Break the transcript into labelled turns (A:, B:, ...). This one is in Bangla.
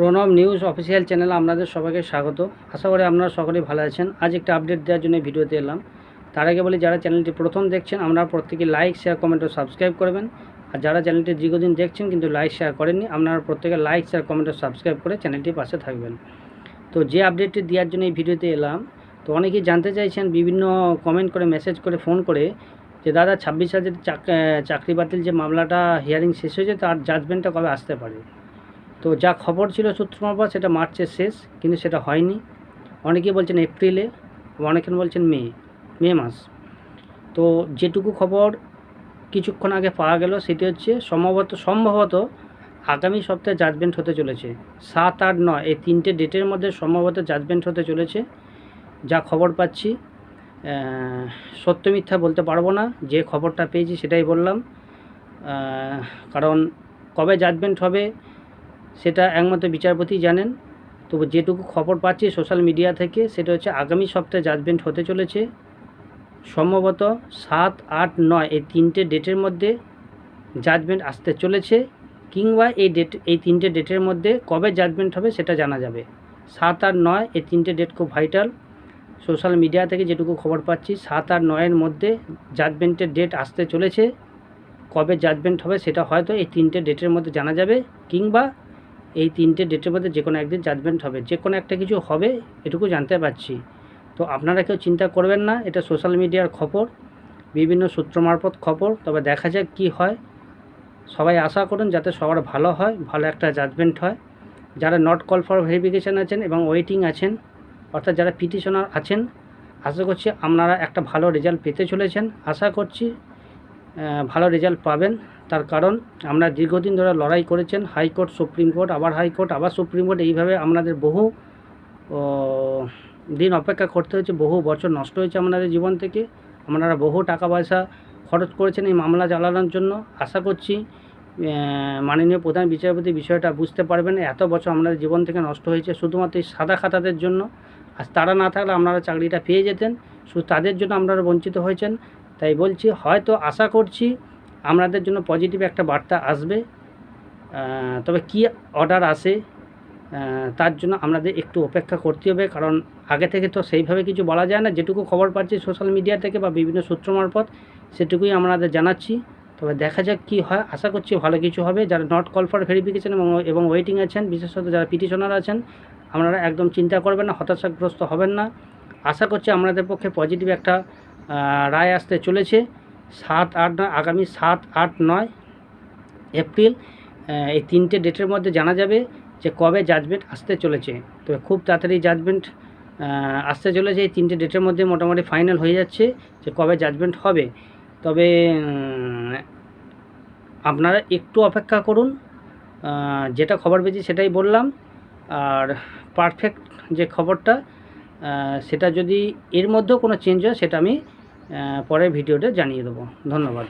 A: প্রণব নিউজ অফিসিয়াল চ্যানেলে আপনাদের সবাইকে স্বাগত। আশা করি আপনারা সকলেই ভালো আছেন। আজ একটা আপডেট দেওয়ার জন্য ভিডিওতে এলাম। তার আগে বলি, যারা চ্যানেলটি প্রথম দেখছেন আপনারা প্রত্যেকে লাইক শেয়ার কমেন্ট ও সাবস্ক্রাইব করবেন। আর যারা চ্যানেলটি দীর্ঘদিন দেখছেন কিন্তু লাইক শেয়ার করেননি, আপনারা প্রত্যেকে লাইক শেয়ার কমেন্ট ও সাবস্ক্রাইব করে চ্যানেলটির পাশে থাকবেন। তো যে আপডেটটি দেওয়ার জন্য এই ভিডিওতে এলাম, তো অনেকেই জানতে চাইছেন, বিভিন্ন কমেন্ট করে মেসেজ করে ফোন করে যে, দাদা, ছাব্বিশ হাজার চাকরি বাতিল যে মামলাটা হিয়ারিং শেষ হয়েছে, তার জাজমেন্টটা কবে আসতে পারে? তো যা খবর ছিল সূত্র সেটা মার্চের শেষ, কিন্তু সেটা হয়নি। অনেকে বলছেন এপ্রিলে অনেকে বলছেন মে মে মাস। তো যেটুকু খবর কিছুক্ষণ আগে পাওয়া গেল সেটি হচ্ছে সম্ভবত সম্ভবত আগামী সপ্তাহে জাজমেন্ট হতে চলেছে। সাত আট নয়, এই তিনটে ডেটের মধ্যে সম্ভবত জাজমেন্ট হতে চলেছে। যা খবর পাচ্ছি সত্য মিথ্যা বলতে পারব না, যে খবরটা পেয়েছি সেটাই বললাম। কারণ কবে জাজমেন্ট হবে সেটা একমাত্র বিচারপতি জানেন। তবু যেটুকু খবর পাচ্ছি সোশ্যাল মিডিয়া থেকে, সেটা হচ্ছে আগামী সপ্তাহে জাজমেন্ট হতে চলেছে। সম্ভবত সাত, আট, নয় এই তিনটে ডেটের মধ্যে জাজমেন্ট আসতে চলেছে কিংবা এই ডেট এই তিনটে ডেটের মধ্যে কবে জাজমেন্ট হবে সেটা জানা যাবে। সাত আর নয় এই তিনটে ডেট খুব ভাইটাল সোশ্যাল মিডিয়া থেকে যেটুকু খবর পাচ্ছি, সাত আর নয়ের মধ্যে জাজমেন্টের ডেট আসতে চলেছে। কবে জাজমেন্ট হবে সেটা হয়তো এই তিনটে ডেটের মধ্যে জানা যাবে কিংবা এই তিনটে ডেটের মধ্যে যে কোনো একদিন জাজমেন্ট হবে। যে কোনো একটা কিছু হবে, এটুকু জানতে পারছি। তো আপনারা কেউ চিন্তা করবেন না, এটা সোশ্যাল মিডিয়ার খবর, বিভিন্ন সূত্র মারফত খবর, তবে দেখা যাক কি হয়। সবাই আশা করুন যাতে সবার ভালো হয়, ভালো একটা জাজমেন্ট হয়। যারা নট কল ফর ভেরিফিকেশান আছেন এবং ওয়েটিং আছেন, অর্থাৎ যারা পিটিশনার আছেন, আশা করছি আপনারা একটা ভালো রেজাল্ট পেতে চলেছেন। আশা করছি ভালো রেজাল্ট পাবেন। তার কারণ আমরা দীর্ঘদিন ধরে লড়াই করেছেন হাইকোর্ট, সুপ্রিম কোর্ট, আবার হাইকোর্ট, আবার সুপ্রিম কোর্ট। এইভাবে আমাদের বহু দিন অপেক্ষা করতে হয়েছে, বহু বছর নষ্ট হয়েছে আমাদের জীবন থেকে। আপনারা বহু টাকা পয়সা খরচ করেছেন এই মামলা চালানোর জন্য। আশা করছি মাননীয় প্রধান বিচারপতি বিষয়টা বুঝতে পারবেন, এত বছর আমাদের জীবন থেকে নষ্ট হয়েছে শুধুমাত্র এই সাদা খাতাদের জন্য। আর তারা না থাকলে আপনারা চাকরিটা পেয়ে যেতেন, শুধু তাদের জন্য আপনারা বঞ্চিত হয়েছেন। তাই বলছি, হয়তো আশা করছি আপনাদের জন্য পজিটিভ একটা বার্তা আসবে। তবে কি অর্ডার আসে তার জন্য আপনাদের একটু অপেক্ষা করতে হবে, কারণ আগে থেকে তো সেইভাবে কিছু বলা যায় না। যেটুকু খবর পাচ্ছি সোশ্যাল মিডিয়া থেকে বা বিভিন্ন সূত্র মারফত, সেটুকুই আপনাদের জানাচ্ছি। তবে দেখা যাক কি হয়। আশা করছি ভালো কিছু হবে। যারা নট কল ফর ভেরিফিকেশন এবং এবং ওয়েটিং আছেন, বিশেষত যারা পিটিশনার আছেন, আপনারা একদম চিন্তা করবেন না, হতাশাগ্রস্ত হবেন না। আশা করছি আপনাদের পক্ষে পজিটিভ একটা রায় আসতে চলেছে। সাত আট নয়, আগামী সাত আট নয় এপ্রিল এই তিনটে ডেটের মধ্যে জানা যাবে যে কবে জাজমেন্ট আসতে চলেছে। তবে খুব তাড়াতাড়ি জাজমেন্ট আসতে চলেছে। এই তিনটে ডেটের মধ্যে মোটামুটি ফাইনাল হয়ে যাচ্ছে যে কবে জাজমেন্ট হবে। তবে আপনারা একটু অপেক্ষা করুন। যেটা খবর পেয়েছি সেটাই বললাম। আর পারফেক্ট যে খবরটা সেটা যদি এর মধ্যেও কোনো চেঞ্জ হয়, সেটা আমি পরের ভিডিওটা জানিয়ে দেবো। ধন্যবাদ।